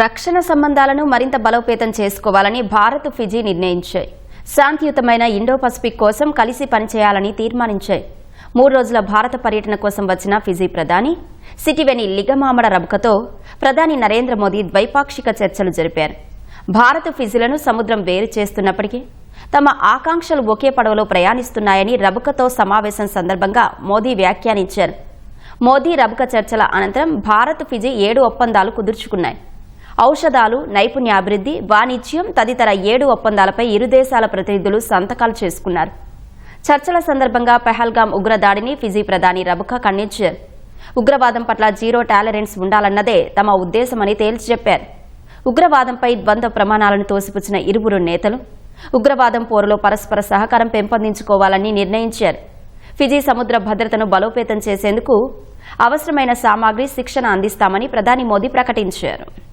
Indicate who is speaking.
Speaker 1: రక్షణ సంబంధాలను మరింత బలోపేతం చేసుకోవాలని భారత్ ఫిజీ నిర్ణయించాయి. శాంతియుతమైన ఇండో పసిఫిక్ కోసం కలిసి పనిచేయాలని తీర్మానించాయి. మూడు రోజుల భారత పర్యటన కోసం వచ్చిన ఫిజీ ప్రధాని సిటివెని లిగమామడ రబకతో ప్రధాని నరేంద్ర మోదీ ద్వైపాక్షిక చర్చలు జరిపారు. భారత్ ఫిజీలను సముద్రం వేరు చేస్తున్నప్పటికీ తమ ఆకాంక్షలు ఒకే పడవలో ప్రయాణిస్తున్నాయని రబకతో సమావేశం సందర్భంగా మోదీ వ్యాఖ్యానించారు. మోదీ రబక చర్చల అనంతరం భారత్ ఫిజీ ఏడు ఒప్పందాలు కుదుర్చుకున్నాయి. ఔషధాలు నైపుణ్యాభివృద్ధి వాణిజ్యం తదితర ఏడు ఒప్పందాలపై ఇరు దేశాల ప్రతినిధులు సంతకాలు చేసుకున్నారు. చర్చల సందర్భంగా పెహల్గాం ఉగ్రదాడిని ఫిజీ ప్రధాని రబుకా ఖండించారు ఉగ్రవాదం పట్ల జీరో టాలరెన్స్ ఉండాలన్నదే తమ ఉద్దేశమని తేల్చి చెప్పారు ఉగ్రవాదంపై ద్వంద్వ ప్రమాణాలను తోసిపుచ్చిన ఇరువురు నేతలు ఉగ్రవాదం పోరులో పరస్పర సహకారం పెంపొందించుకోవాలని నిర్ణయించారు. ఫిజీ సముద్ర భద్రతను బలోపేతం చేసేందుకు అవసరమైన సామాగ్రి శిక్షణ అందిస్తామని ప్రధాని మోదీ ప్రకటించారు.